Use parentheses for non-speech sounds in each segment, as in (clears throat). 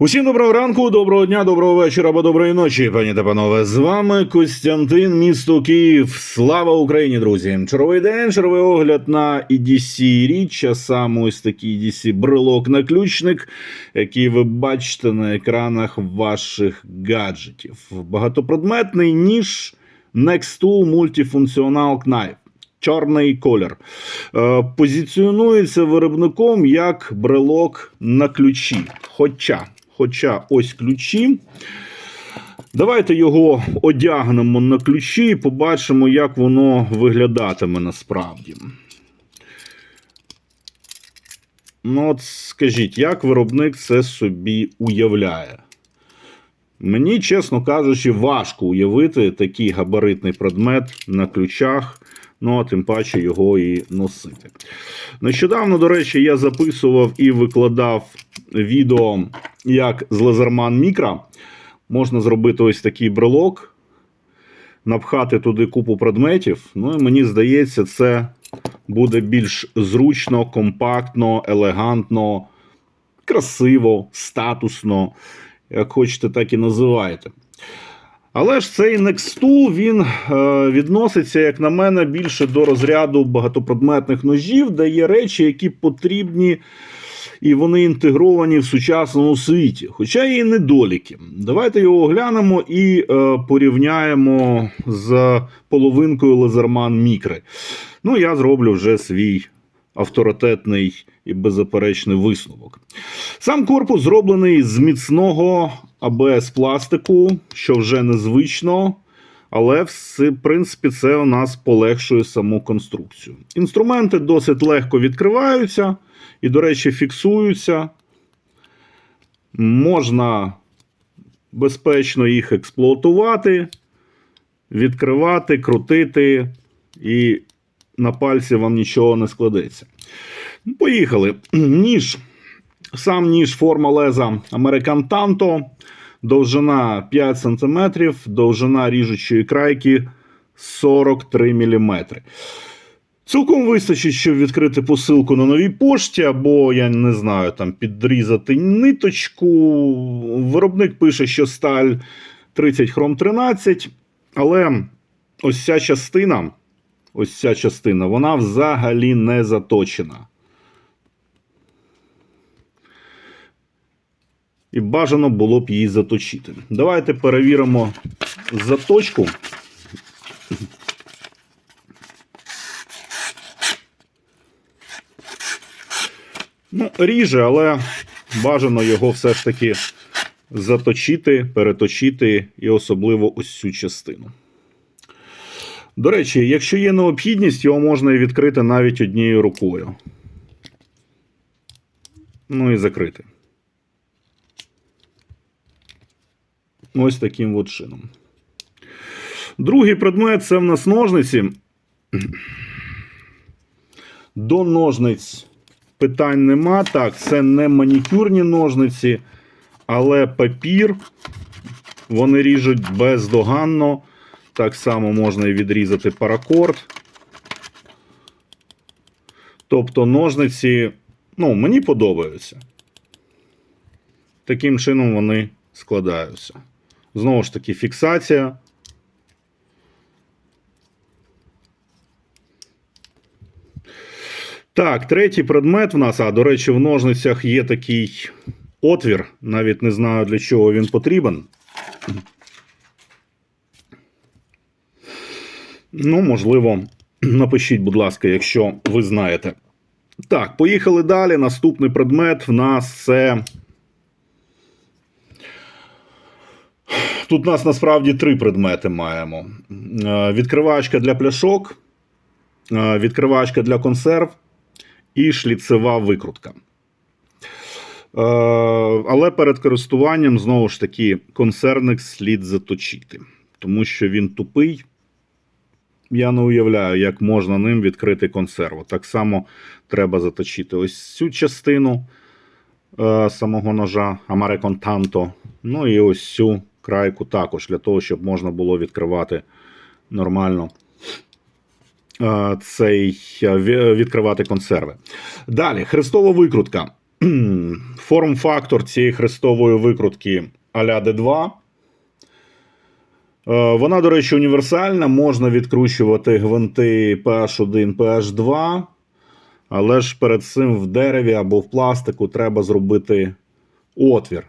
Усім доброго ранку, доброго дня, доброго вечора або доброї ночі, пані та панове. З вами Костянтин, місто Київ. Слава Україні, друзі! Черговий день, черговий огляд на EDC річ, а саме ось такий EDC брелок-наключник, який ви бачите на екранах ваших гаджетів. Багатопредметний ніж Next Tool Multifunctional Knife. Чорний колір. Е, позиціонується виробником як брелок на ключі. Хоча, хоча ось ключі. Давайте його одягнемо на ключі і побачимо, як воно виглядатиме насправді. Ну, от скажіть, як виробник це собі уявляє? Мені, чесно кажучи, важко уявити такий габаритний предмет на ключах, ну а тим паче його і носити. Нещодавно, до речі, я записував і викладав відео, як з Лазерман Мікро можна зробити ось такий брелок, напхати туди купу предметів. Ну і мені здається, це буде більш зручно, компактно, елегантно, красиво, статусно як хочете, так і називайте. Але ж цей Next він е, відноситься, як на мене, більше до розряду багатопредметних ножів, де є речі, які потрібні і вони інтегровані в сучасному світі. Хоча є і недоліки. Давайте його оглянемо і е, порівняємо з половинкою Лазерман Мікри. Ну, я зроблю вже свій авторитетний і беззаперечний висновок. Сам корпус зроблений з міцного АБС пластику, що вже незвично, але в принципі це у нас полегшує саму конструкцію. Інструменти досить легко відкриваються і, до речі, фіксуються. Можна безпечно їх експлуатувати, відкривати, крутити, і на пальці вам нічого не складеться. Ну, Поїхали. (clears throat) Ніж. Сам ніж форма леза American Tanto, довжина 5 см, довжина ріжучої крайки 43 мм. Цілком вистачить, щоб відкрити посилку на новій пошті, або, я не знаю, там підрізати ниточку. Виробник пише, що сталь 30 хром 13, але ось ця частина, ось ця частина, вона взагалі не заточена. І бажано було б її заточити. Давайте перевіримо заточку. Ну, ріже, але бажано його все ж таки заточити, переточити і особливо ось цю частину. До речі, якщо є необхідність, його можна і відкрити навіть однією рукою. Ну і закрити. Ось таким от чином. Другий предмет це в нас ножниці. До ножниць питань нема. Так, це не манікюрні ножниці, але папір. Вони ріжуть бездоганно. Так само можна і відрізати паракорд. Тобто ножниці, ну, мені подобаються. Таким чином вони складаються. Знову ж таки, фіксація. Так, третій предмет в нас, а до речі, в ножницях є такий отвір. Навіть не знаю, для чого він потрібен. Ну, можливо, (clears throat) напишіть, будь ласка, якщо ви знаєте. Так, поїхали далі. Наступний предмет в нас це. Тут у нас насправді три предмети маємо: Е, відкривачка для пляшок, е, відкривачка для консерв і шліцева викрутка. Е, Але перед користуванням, знову ж таки, консервник слід заточити, тому що він тупий. Я не уявляю, як можна ним відкрити консерву. Так само треба заточити ось цю частину е, самого ножа Tanto. Ну і ось цю крайку також, для того, щоб можна було відкривати нормально е, цей е, відкривати консерви. Далі, хрестова викрутка. (clears throat) форм-фактор цієї хрестової викрутки а-ля D2. Е, Вона, до речі, універсальна. Можна відкручувати гвинти PH1, PH2. Але ж перед цим в дереві або в пластику треба зробити отвір.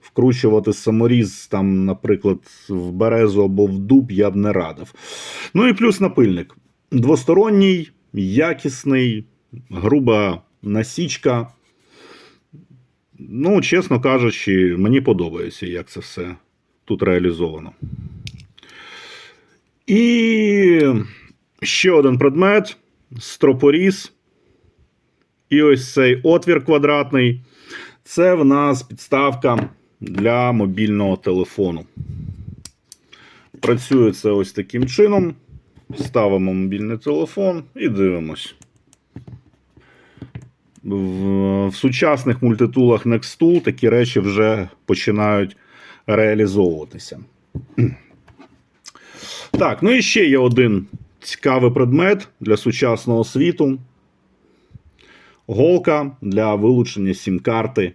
Вкручувати саморіз, там, наприклад, в березу або в дуб я б не радив. Ну і плюс напильник. Двосторонній, якісний, груба насічка. Ну, чесно кажучи, мені подобається, як це все тут реалізовано. І ще один предмет: стропоріз. І ось цей отвір квадратний. Це в нас підставка для мобільного телефону. Працює це ось таким чином. Ставимо мобільний телефон і дивимось. В, сучасних мультитулах Nextool такі речі вже починають реалізовуватися. Так, ну і ще є один цікавий предмет для сучасного світу. Голка для вилучення сім-карти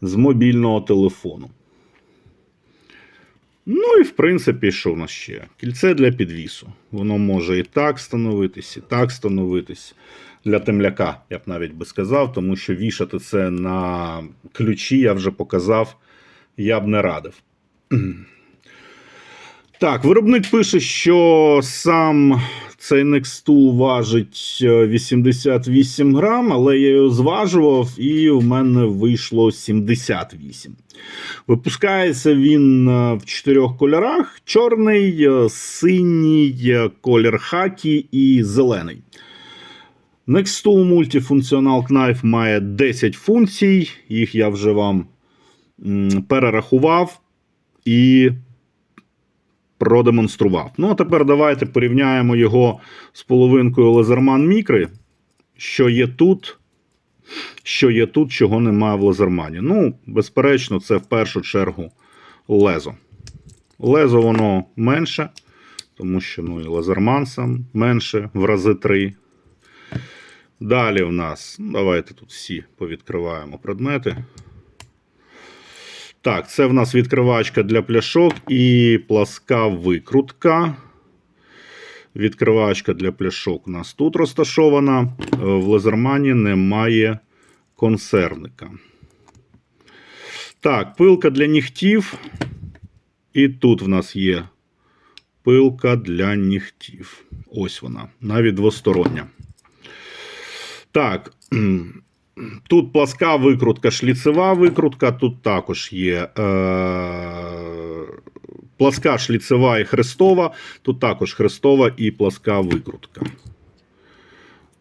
з мобільного телефону. Ну і в принципі, що в нас ще? Кільце для підвісу. Воно може і так становитись, і так становитись. Для темляка, я б навіть би сказав, тому що вішати це на ключі, я вже показав, я б не радив. Так, виробник пише, що сам цей Nextool важить е, 88 грам, але я його зважував, і у мене вийшло 78. Випускається він е, в чотирьох кольорах: чорний, е, синій, е, колір хакі і зелений. Nextool Multifunctional Knife має 10 функцій, їх я вже вам перерахував і продемонстрував. Ну, а тепер давайте порівняємо його з половинкою Laserman Micro, що є тут, що є тут, чого немає в Лазермані. Ну, безперечно, це в першу чергу лезо. Лезо воно менше, тому що ну, і Лазерман сам менше в рази 3. Далі у нас, ну, давайте тут всі повідкриваємо предмети. Так, це в нас відкривачка для пляшок і пласка викрутка. Відкривачка для пляшок у нас тут розташована. Е, В лазермані немає консервника. Так, пилка для нігтів. І тут в нас є пилка для нігтів. Ось вона, навіть двостороння. Так. Тут пласка викрутка, шліцева викрутка. Тут також є е, пласка шліцева і хрестова. Тут також хрестова і пласка викрутка.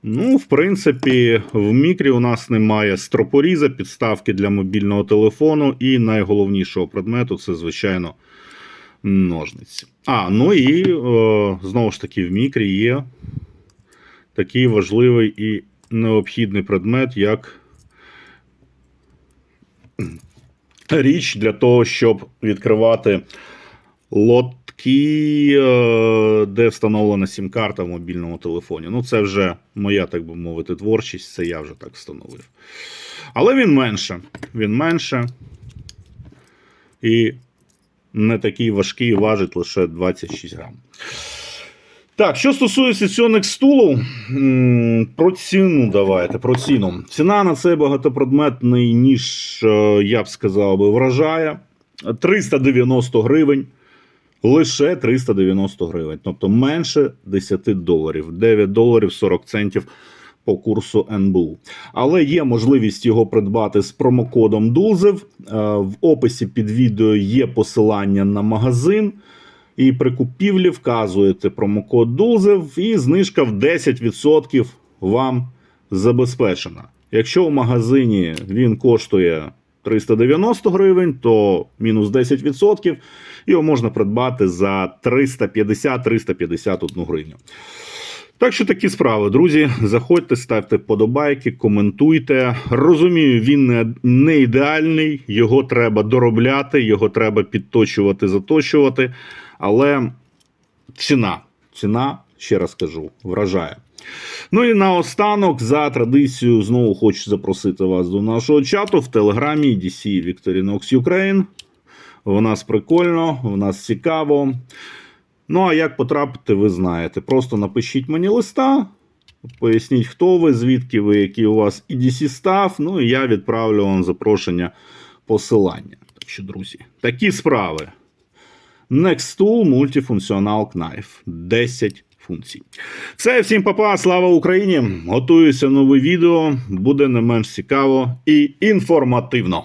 Ну, в принципі, в мікрі у нас немає стропоріза, підставки для мобільного телефону, і найголовнішого предмету це, звичайно, ножниці. А, ну і е, знову ж таки, в мікрі є такий важливий і необхідний предмет, як річ для того, щоб відкривати лотки, е, де встановлена сім-карта в мобільному телефоні. Ну, це вже моя, так би мовити, творчість, це я вже так встановив. Але він менше. Він менше. І не такий важкий, важить лише 26 грам. Так, що стосується Nextool, м, про ціну давайте. Про ціну. Ціна на цей багатопредметний ніж, е, я б сказав би, вражає 390 гривень. Лише 390 гривень, тобто менше 10 доларів, 9 доларів 40 центів по курсу НБУ. Але є можливість його придбати з промокодом DULZEV. Е, В описі під відео є посилання на магазин. І при купівлі вказуєте промокод DULZEV і знижка в 10% вам забезпечена. Якщо в магазині він коштує 390 гривень, то мінус 10%, його можна придбати за 350-351 гривню. Так що такі справи, друзі. Заходьте, ставте вподобайки, коментуйте. Розумію, він не ідеальний, його треба доробляти, його треба підточувати, заточувати. Але ціна, ціна, ще раз кажу, вражає. Ну і наостанок, за традицією, знову хочу запросити вас до нашого чату в телеграмі DC Victorinox Ukraine. У нас прикольно, у нас цікаво. Ну, а як потрапити, ви знаєте. Просто напишіть мені листа, поясніть, хто ви, звідки ви, який у вас EDC став. Ну і я відправлю вам запрошення посилання. Так що, друзі, такі справи. Next Tool Multifunctional Knife. 10 функцій. Все, всім папа, слава Україні! Готуюся нове відео, буде не менш цікаво і інформативно.